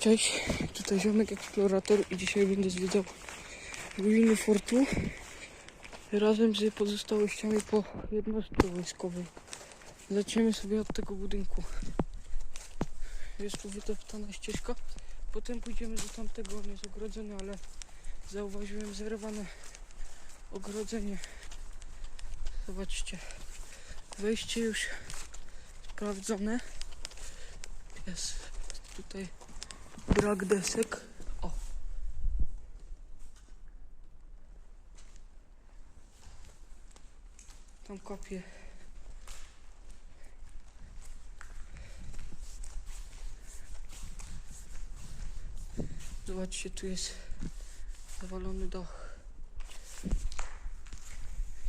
Cześć, tutaj ziomek eksplorator i dzisiaj będę zwiedzał ruiny fortu razem z pozostałościami po jednostce wojskowej. Zaczniemy sobie od tego budynku. Jest tu wytoptana ścieżka, potem pójdziemy do tamtego, on jest ogrodzony, ale zauważyłem zerwane ogrodzenie. Zobaczcie, wejście już sprawdzone. Jest tutaj brak desek. O. Tam kopię. Zobaczcie, tu jest zawalony dach.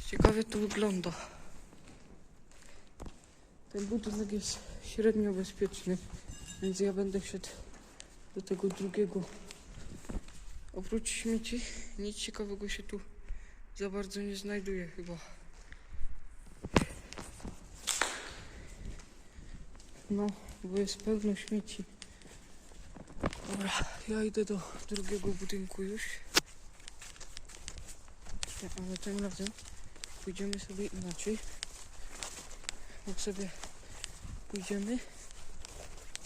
Ciekawie to wygląda. Ten budynek jest średnio bezpieczny, więc ja będę szedł do tego drugiego. Oprócz śmieci nic ciekawego się tu za bardzo nie znajduje chyba. No, bo jest pełno śmieci. Dobra, ja idę do drugiego budynku już. Ale tym razem pójdziemy sobie inaczej. Jak sobie pójdziemy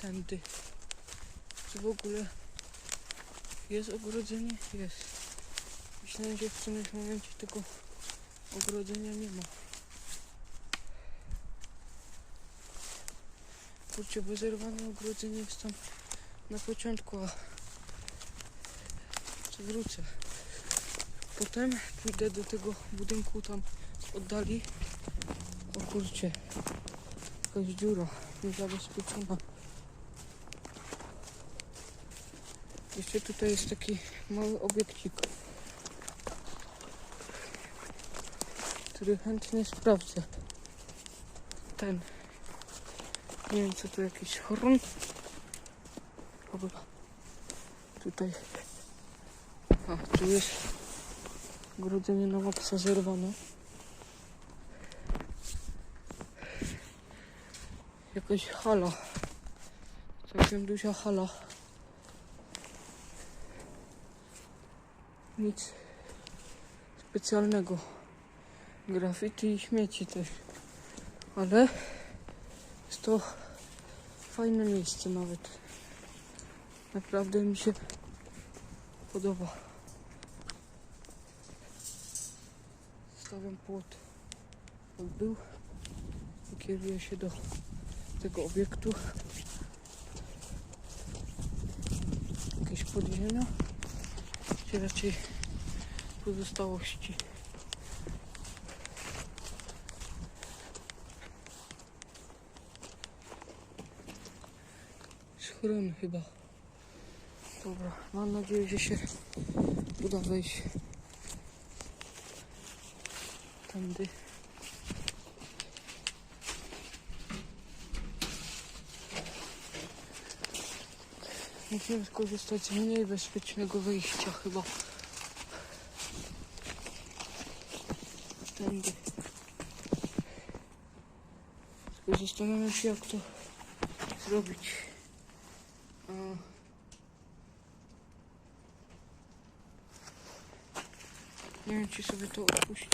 tędy. Czy w ogóle jest ogrodzenie? Jest. Myślałem, że w którymś momencie tego ogrodzenia nie ma. Kurczę, bo zerwane ogrodzenie jest tam na początku, a wrócę. Potem pójdę do tego budynku tam oddali. O kurczę, jakaś dziura niezabezpieczona. Jeszcze tutaj jest taki mały obiekcik, który chętnie sprawdzę. Ten. Nie wiem co to jakiś. Dobra. Tutaj. A, tu jest ogrodzenie na maksa zerwane. Jakaś hala. Całkiem duża hala. Nic specjalnego. Graffiti i śmieci też. Ale jest to fajne miejsce nawet. Naprawdę mi się podoba. Stawiam płot. Jak był. Kieruję się do tego obiektu. Jakieś podziemia czy raczej pozostałości. Schron chyba. Dobra, mam nadzieję, że się uda wejść tędy. Musimy skorzystać z mniej bezpiecznego wyjścia chyba. Tędy. Zastanawiam się jak to zrobić. Nie wiem czy sobie to odpuścić.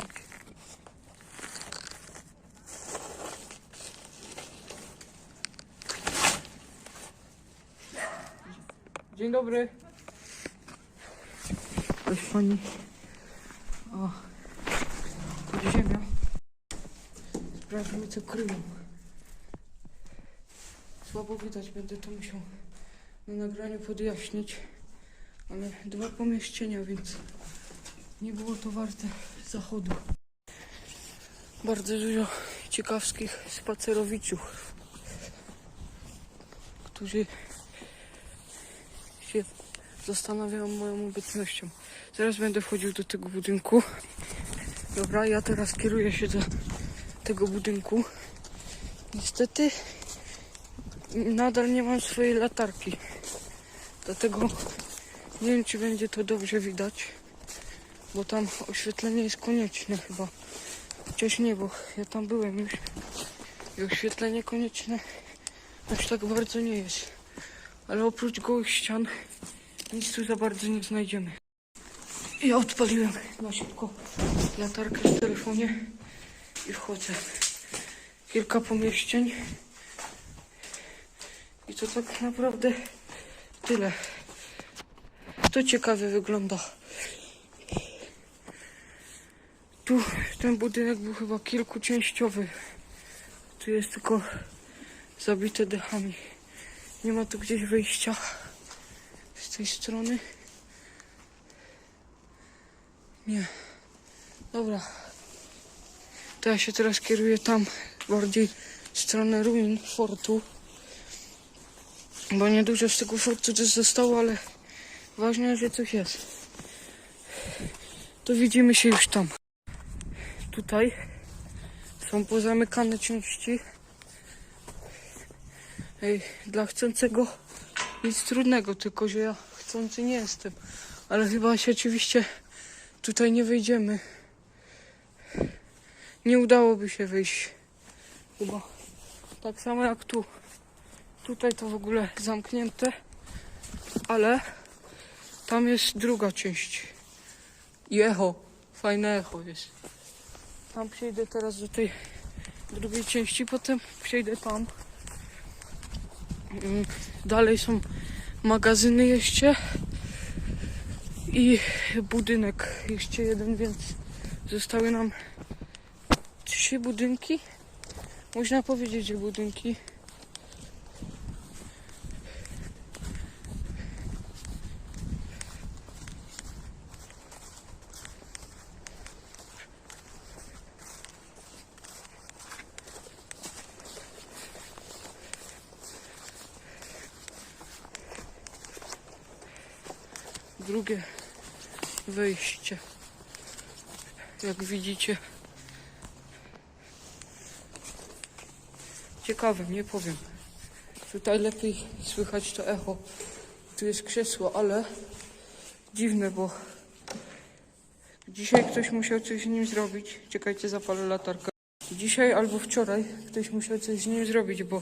Dzień dobry. Cześć pani. O, tu ziemia. Sprawdźmy co kryją. Słabo widać, będę to musiał na nagraniu podjaśnić. Ale dwa pomieszczenia, więc nie było to warte zachodu. Bardzo dużo ciekawskich spacerowiczów, którzy zastanawiają moją obecnością. Zaraz będę wchodził do tego budynku. Dobra, ja teraz kieruję się do tego budynku. Niestety nadal nie mam swojej latarki. Dlatego nie wiem, czy będzie to dobrze widać. Bo tam oświetlenie jest konieczne chyba. Chociaż nie, bo ja tam byłem już. I oświetlenie konieczne aż tak bardzo nie jest. Ale oprócz gołych ścian nic tu za bardzo nie znajdziemy. Ja odpaliłem na szybko latarkę w telefonie i wchodzę. Kilka pomieszczeń. I to tak naprawdę tyle. To ciekawie wygląda. Tu ten budynek był chyba kilkuczęściowy. Tu jest tylko zabite dechami. Nie ma tu gdzieś wyjścia tej strony. Nie. Dobra. To ja się teraz kieruję tam, bardziej w stronę ruin fortu. Bo niedużo z tego fortu też zostało, ale ważne, że coś jest. To widzimy się już tam. Tutaj są pozamykane części. Ej, dla chcącego nic trudnego, tylko że ja chcący nie jestem. Ale chyba się oczywiście tutaj nie wejdziemy. Nie udałoby się wyjść. Chyba. Tak samo jak tu. Tutaj to w ogóle zamknięte. Ale tam jest druga część. I echo. Fajne echo jest. Tam przejdę teraz do tej drugiej części, potem przejdę tam. Mm, Dalej są magazyny jeszcze i budynek jeszcze jeden, więc zostały nam trzy budynki. Można powiedzieć, że budynki. Drugie wejście. Jak widzicie. Ciekawe, nie powiem. Tutaj lepiej słychać to echo. Tu jest krzesło, ale dziwne, bo dzisiaj ktoś musiał coś z nim zrobić. Czekajcie, zapalę latarkę. Dzisiaj albo wczoraj ktoś musiał coś z nim zrobić, bo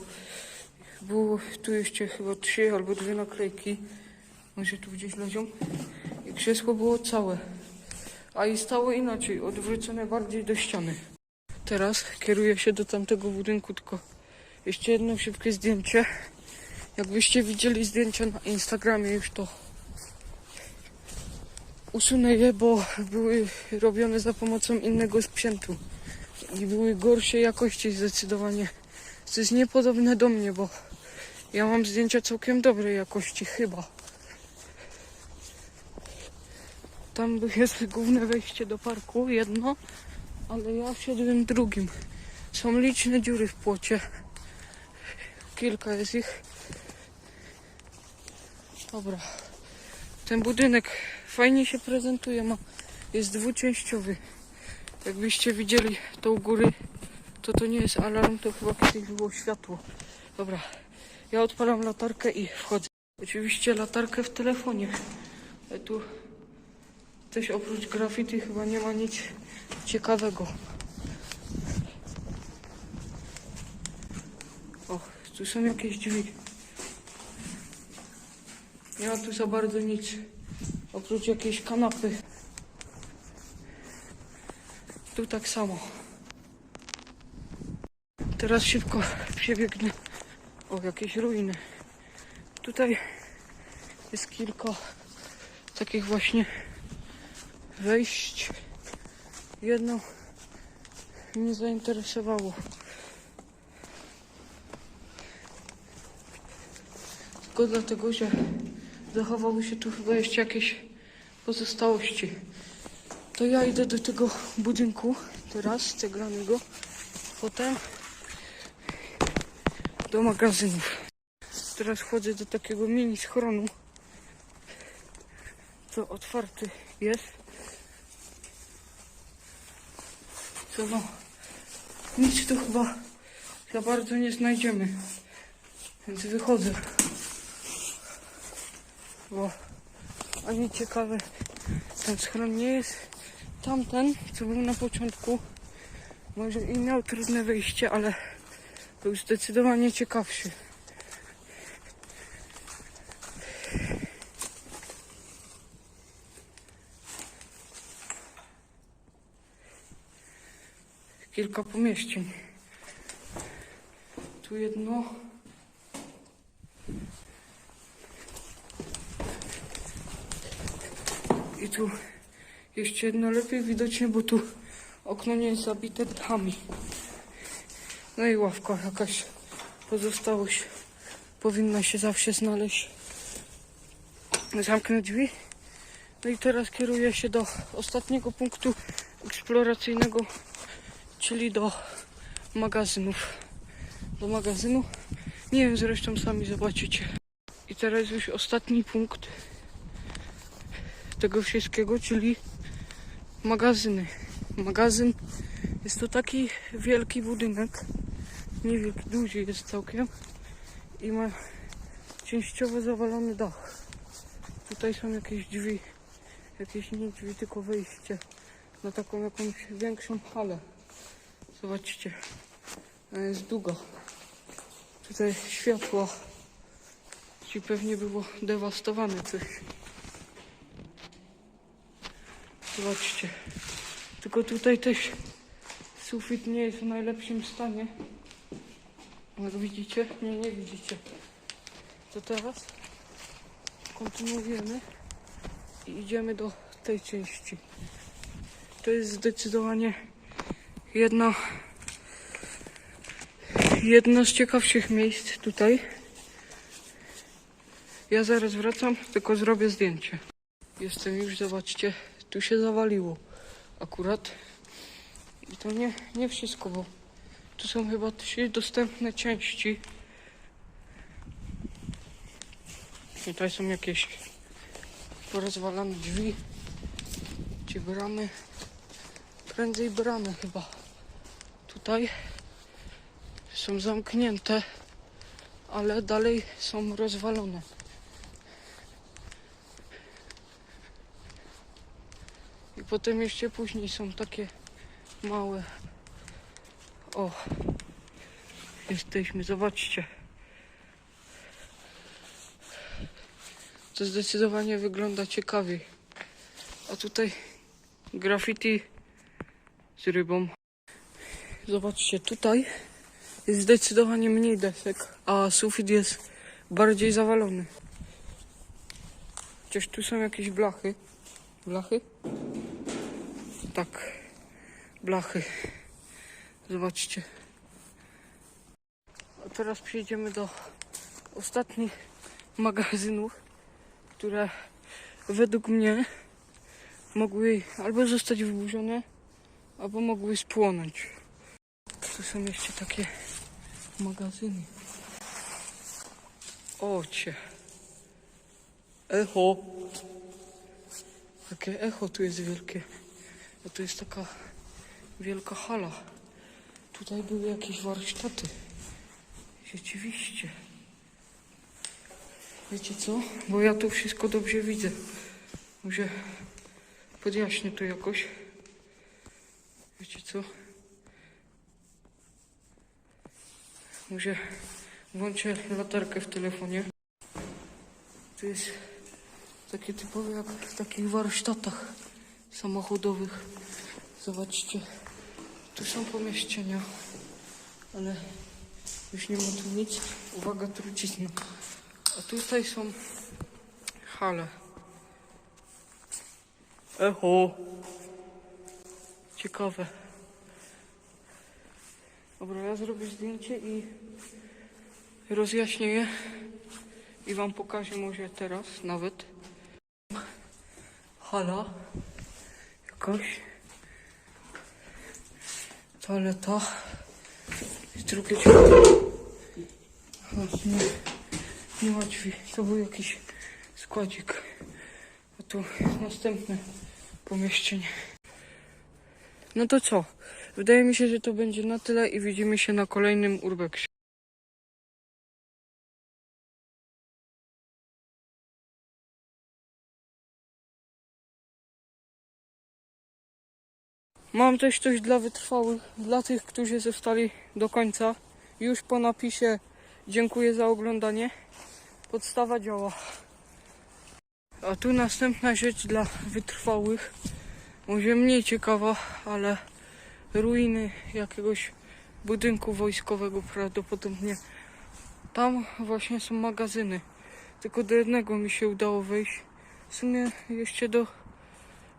było tu jeszcze chyba trzy albo dwie naklejki. Może tu gdzieś leżą. I krzesło było całe. A i stało inaczej, odwrócone bardziej do ściany. Teraz kieruję się do tamtego budynku, tylko jeszcze jedno szybkie zdjęcie. Jakbyście widzieli zdjęcia na Instagramie już to usunę je, bo były robione za pomocą innego sprzętu. I były gorszej jakości zdecydowanie. To jest niepodobne do mnie, bo ja mam zdjęcia całkiem dobrej jakości, chyba. Tam jest główne wejście do parku, jedno, ale ja wszedłem drugim. Są liczne dziury w płocie. Kilka jest ich. Dobra. Ten budynek fajnie się prezentuje, ma, jest dwuczęściowy. Jakbyście widzieli u góry, to to nie jest alarm, to chyba kiedyś było światło. Dobra, ja odpalam latarkę i wchodzę. Oczywiście latarkę w telefonie. Ale tu też oprócz graffiti chyba nie ma nic ciekawego. O, tu są jakieś drzwi. Nie ma tu za bardzo nic. Oprócz jakiejś kanapy. Tu tak samo. Teraz szybko przebiegnę. O, jakieś ruiny. Tutaj jest kilka takich właśnie wejść. Jedno mnie zainteresowało. Tylko dlatego, że zachowały się tu chyba jeszcze jakieś pozostałości. To ja idę do tego budynku teraz, ceglanego. Potem do magazynów. Teraz wchodzę do takiego mini schronu. Co otwarty jest. Co no, nic tu chyba za bardzo nie znajdziemy. Więc wychodzę. Bo ani ciekawe ten schron nie jest. Tamten, co był na początku, może i miał trudne wyjście, ale był zdecydowanie ciekawszy. Kilka pomieścień. Tu jedno. I tu jeszcze jedno lepiej widocznie, bo tu okno nie jest zabite dachami. No i ławka jakaś pozostałość powinna się zawsze znaleźć. Zamknę drzwi. No i teraz kieruję się do ostatniego punktu eksploracyjnego, czyli do magazynów. Do magazynu. Nie wiem, zresztą sami zobaczycie. I teraz już ostatni punkt tego wszystkiego, czyli magazyny. Magazyn jest to taki wielki budynek. Niewielki, duży jest całkiem. I ma częściowo zawalony dach. Tutaj są jakieś drzwi. Jakieś nie drzwi, tylko wejście na taką jakąś większą halę. Zobaczcie. Ona jest długa. Tutaj światła. Ci pewnie było dewastowane coś. Zobaczcie. Tylko tutaj też sufit nie jest w najlepszym stanie. Jak widzicie? Nie, nie widzicie. To teraz kontynuujemy i idziemy do tej części. To jest zdecydowanie jedna jedno z ciekawszych miejsc tutaj. Ja zaraz wracam, tylko zrobię zdjęcie. Jestem już, zobaczcie, tu się zawaliło akurat. I to nie, nie wszystko, bo tu są chyba trzy dostępne części. Tutaj są jakieś porozwalane drzwi, czy bramy. Prędzej bramy chyba. Tutaj są zamknięte, ale dalej są rozwalone. I potem jeszcze później są takie małe. O, jesteśmy, zobaczcie. To zdecydowanie wygląda ciekawiej. A tutaj graffiti z rybą. Zobaczcie, tutaj jest zdecydowanie mniej desek, a sufit jest bardziej zawalony. Chociaż tu są jakieś blachy. Blachy? Tak, blachy. Zobaczcie. A teraz przejdziemy do ostatnich magazynów, które według mnie mogły albo zostać wyburzone, albo mogły spłonąć. Tu są jeszcze takie magazyny. Ocie. Echo. Takie echo tu jest wielkie. A tu jest taka wielka hala. Tutaj były jakieś warsztaty. Rzeczywiście. Wiecie co? Bo ja tu wszystko dobrze widzę. Może podjaśnię to jakoś. Wiecie co? Może włączę latarkę w telefonie. Tu jest takie typowe jak w takich warsztatach samochodowych. Zobaczcie. Tu są pomieszczenia, ale już nie ma tu nic. Uwaga, trucizna. A tutaj są hale. Echo. Ciekawe. Dobra, ja zrobię zdjęcie i rozjaśnię je i wam pokażę może teraz nawet. Hala. Jakaś. Toaleta. I drugie drzwi. O, nie, nie ma drzwi. To był jakiś składzik. A tu następne pomieszczenie. No to co? Wydaje mi się, że to będzie na tyle i widzimy się na kolejnym urbexie. Mam też coś dla wytrwałych, dla tych, którzy zostali do końca. Już po napisie dziękuję za oglądanie. Podstawa działa. A tu następna rzecz dla wytrwałych. Może mniej ciekawa, ale ruiny jakiegoś budynku wojskowego prawdopodobnie. Tam właśnie są magazyny. Tylko do jednego mi się udało wejść. W sumie jeszcze do,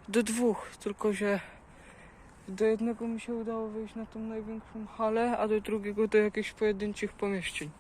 do dwóch, tylko że do jednego mi się udało wejść na tą największą halę, a do drugiego do jakichś pojedynczych pomieszczeń.